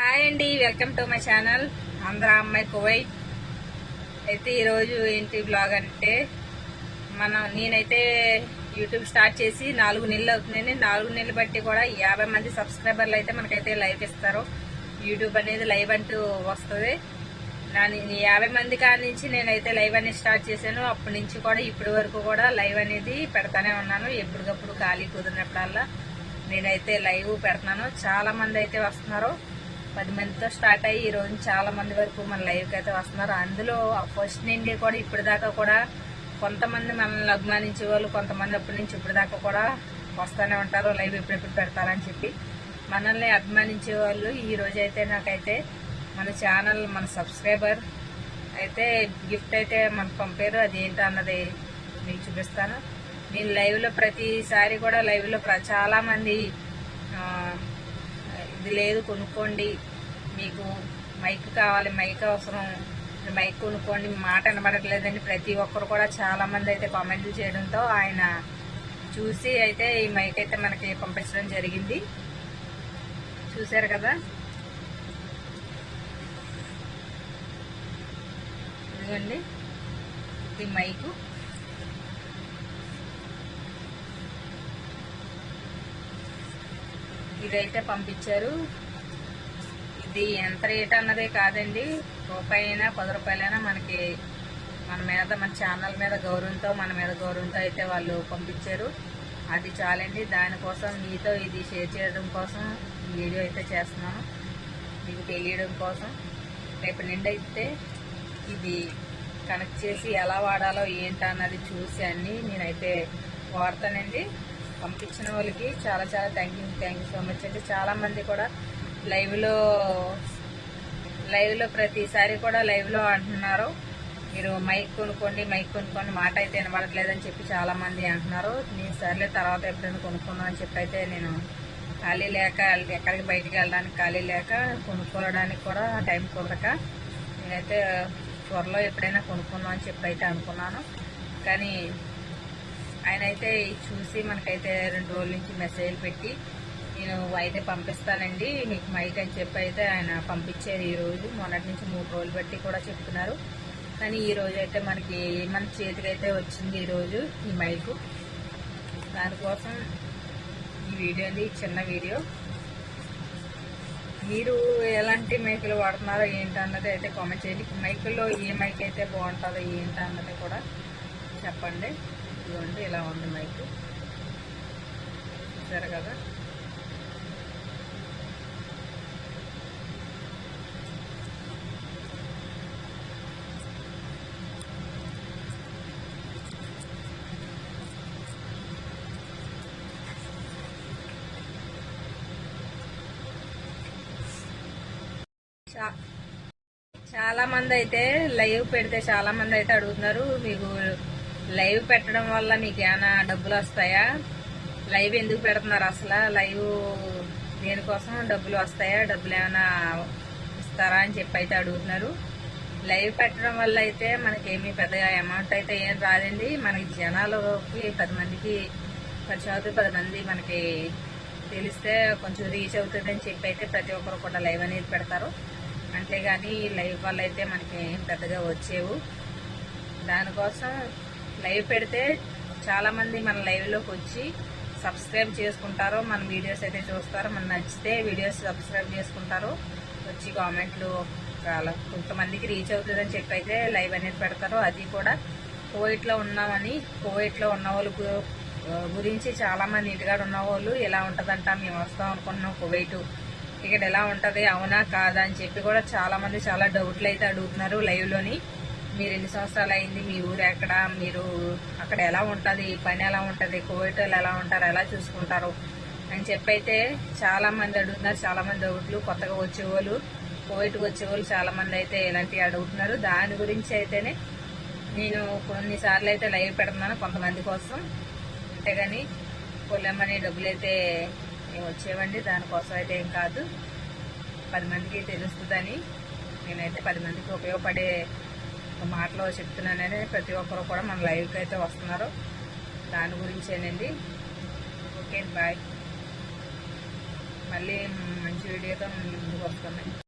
Hi అండి welcome to my channel. Andhra అమ్మాయి Kuwait. అయితే ఈరోజు ఏంటి బ్లాగ్ అంటే మనం నేనైతే యూట్యూబ్ స్టార్ట్ చేసి నాలుగు నెలలు అవుతుందండి. నాలుగు నెలలు బట్టి కూడా యాభై మంది సబ్స్క్రైబర్లు అయితే మనకైతే లైవ్ ఇస్తారు. యూట్యూబ్ అనేది లైవ్ అంటూ వస్తుంది. దాని యాభై మంది కాడి నుంచి నేనైతే లైవ్ అనేది స్టార్ట్ చేశాను. అప్పటి నుంచి కూడా ఇప్పటి వరకు కూడా లైవ్ అనేది పెడతానే ఉన్నాను. ఎప్పటికప్పుడు ఖాళీ కుదిరినప్పుడల్లా నేనైతే లైవ్ పెడుతున్నాను చాలా మంది అయితే వస్తున్నారు. పది మందితో స్టార్ట్ అయ్యి ఈ రోజు చాలా మంది వరకు మన లైవ్కి అయితే వస్తున్నారు. అందులో ఫస్ట్ నుండి కూడా ఇప్పటిదాకా కూడా కొంతమంది మనల్ని అభిమానించే వాళ్ళు కొంతమంది అప్పటి నుంచి ఇప్పటిదాకా కూడా వస్తూనే ఉంటారు లైవ్ ఎప్పుడెప్పుడు పెడతారని చెప్పి. మనల్ని అభిమానించే వాళ్ళు ఈ రోజైతే అయితే నాకైతే మన ఛానల్ మన సబ్స్క్రైబర్ అయితే గిఫ్ట్ అయితే మనకు పంపారు. అది ఏంటో అన్నది మీకు చూపిస్తాను. నేను లైవ్లో ప్రతిసారి కూడా లైవ్లో చాలా మంది ఇది లేదు కొనుక్కోండి. మీకు మైక్ కావాలి మైక్ అవసరం. మైక్ కొనుక్కోండి మాట వినబడట్లేదని ప్రతి ఒక్కరు కూడా చాలా మంది అయితే కామెంట్లు చేయడంతో ఆయన చూసి అయితే ఈ మైక్ అయితే మనకి పంపించడం జరిగింది. చూశారు కదా? ఇదిగోండి. ఇది మైకు. ఇదైతే పంపించారు. ఇది ఎంత రేట్ అన్నదే కాదండి. రూపాయి అయినా పది రూపాయలైనా మనకి మన మీద మన ఛానల్ మీద గౌరవంతో మన మీద గౌరవంతో అయితే వాళ్ళు పంపించారు. అది చాలండి. దానికోసం మీతో ఇది షేర్ చేయడం కోసం ఈ వీడియో అయితే చేస్తున్నాను. మీకు తెలియడం కోసం. రేపు నిండి అయితే ఇది కనెక్ట్ చేసి ఎలా వాడాలో ఏంటి అన్నది చూసి అన్ని నేనైతే వాడతానండి. పంపించిన వాళ్ళకి చాలా చాలా thank you thank you so much అంటే చాలామంది కూడా లైవ్లో లైవ్లో ప్రతిసారి కూడా లైవ్లో అంటున్నారు. మీరు మైక్ కొనుక్కోండి మైక్ కొనుక్కోండి మాట అయితే వినబడట్లేదని చెప్పి చాలా మంది అంటున్నారు. నేను సర్లే తర్వాత ఎప్పుడైనా కొనుక్కున్నా అని చెప్పి అయితే నేను ఖాళీ లేక ఎక్కడికి బయటికి వెళ్ళడానికి ఖాళీ లేక కొనుక్కోవడానికి కూడా టైం కుదరక నేనైతే త్వరలో ఎప్పుడైనా కొనుక్కుందాం అని చెప్పి అయితే అనుకున్నాను. కానీ ఆయన అయితే చూసి మనకైతే రెండు రోజుల నుంచి మెసేజ్ పెట్టి నేను అయితే పంపిస్తానండి మీకు మైక్ అని చెప్పి అయితే ఆయన పంపించారు ఈ రోజు. మొన్నటి నుంచి మూడు రోజులు బట్టి కూడా చెప్తున్నారు. కానీ ఈ అయితే మనకి మన చేతికి అయితే వచ్చింది ఈ రోజు ఈ మైకు దానికోసం ఈ వీడియో అది చిన్న వీడియో. మీరు ఎలాంటి మైకులు వాడుతున్నారో ఏంటి అన్నది అయితే కామెంట్ చేయండి. మైకుల్లో ఏ మైక్ అయితే బాగుంటుందో ఏంటి అన్నది కూడా చెప్పండి. ఇదిగోండి ఇలా ఉంది మైక్. చూసారు కదా? చాలా మంది అయితే లైవ్ పెడితే చాలా మంది అయితే అడుగుతున్నారు మీకు లైవ్ పెట్టడం వల్ల మీకు ఏమైనా డబ్బులు వస్తాయా? లైవ్ ఎందుకు పెడుతున్నారు అసలు? లైవ్ దేనికోసం డబ్బులు వస్తాయా? డబ్బులు ఏమైనా ఇస్తారా అని చెప్పి అయితే అడుగుతున్నారు. లైవ్ పెట్టడం వల్ల అయితే మనకేమీ పెద్దగా అమౌంట్ అయితే ఏం రాదండి. మనకి జనాలకి పది మందికి పరిచయం పది మంది మనకి తెలిస్తే కొంచెం రీచ్ అవుతుంది అని చెప్పి అయితే ప్రతి ఒక్కరు కూడా లైవ్ అనేది పెడతారు. అంతేగాని లైవ్ వల్ల అయితే మనకి పెద్దగా వచ్చేవు. దానికోసం లైవ్ పెడితే చాలామంది మన లైవ్లోకి వచ్చి సబ్స్క్రైబ్ చేసుకుంటారు మన వీడియోస్ అయితే చూస్తారు మన నచ్చితే వీడియోస్ సబ్స్క్రైబ్ చేసుకుంటారు వచ్చి కామెంట్లు చాలా కొంతమందికి రీచ్ అవుతుందని చెప్పి అయితే లైవ్ అనేది పెడతారు అది కూడా కోవిట్లో ఉన్నామని కోవిట్లో ఉన్న వాళ్ళు గురించి చాలామంది ఇంటికాడ ఉన్న వాళ్ళు ఎలా ఉంటుందంట మేము వస్తాం అనుకుంటున్నాం కువైట్ ఇక్కడ ఎలా ఉంటుంది అవునా కాదా అని చెప్పి కూడా చాలామంది చాలా డౌట్లు అయితే అడుగుతున్నారు లైవ్లోని మీరు ఎన్ని సంవత్సరాలు అయింది? మీ ఊరు ఎక్కడ? మీరు అక్కడ ఎలా ఉంటుంది? పని ఎలా ఉంటుంది? కోవిట్ వాళ్ళు ఎలా ఉంటారు? ఎలా చూసుకుంటారు? అని చెప్పి అయితే అడుగుతున్నారు. చాలామంది ఒకట్లు కొత్తగా వచ్చేవాళ్ళు కోవిట్కి వచ్చేవాళ్ళు చాలామంది అయితే ఇలాంటివి అడుగుతున్నారు. దాని గురించి అయితేనే నేను కొన్నిసార్లు అయితే లైవ్ పెడుతున్నాను కొంతమంది కోసం. అంతేగాని పొలమని డబ్బులు అయితే వచ్చేవండి? దానికోసం అయితే ఏం కాదు. పది మందికి తెలుస్తుందని నేనైతే పది మందికి ఉపయోగపడే మాటలు చెప్తున్నానని ప్రతి ఒక్కరు కూడా మన లైవ్కి అయితే వస్తున్నారు. దాని గురించేనండి. Okay bye. మళ్ళీ మంచి వీడియోతో ముందుకు వస్తున్నాయి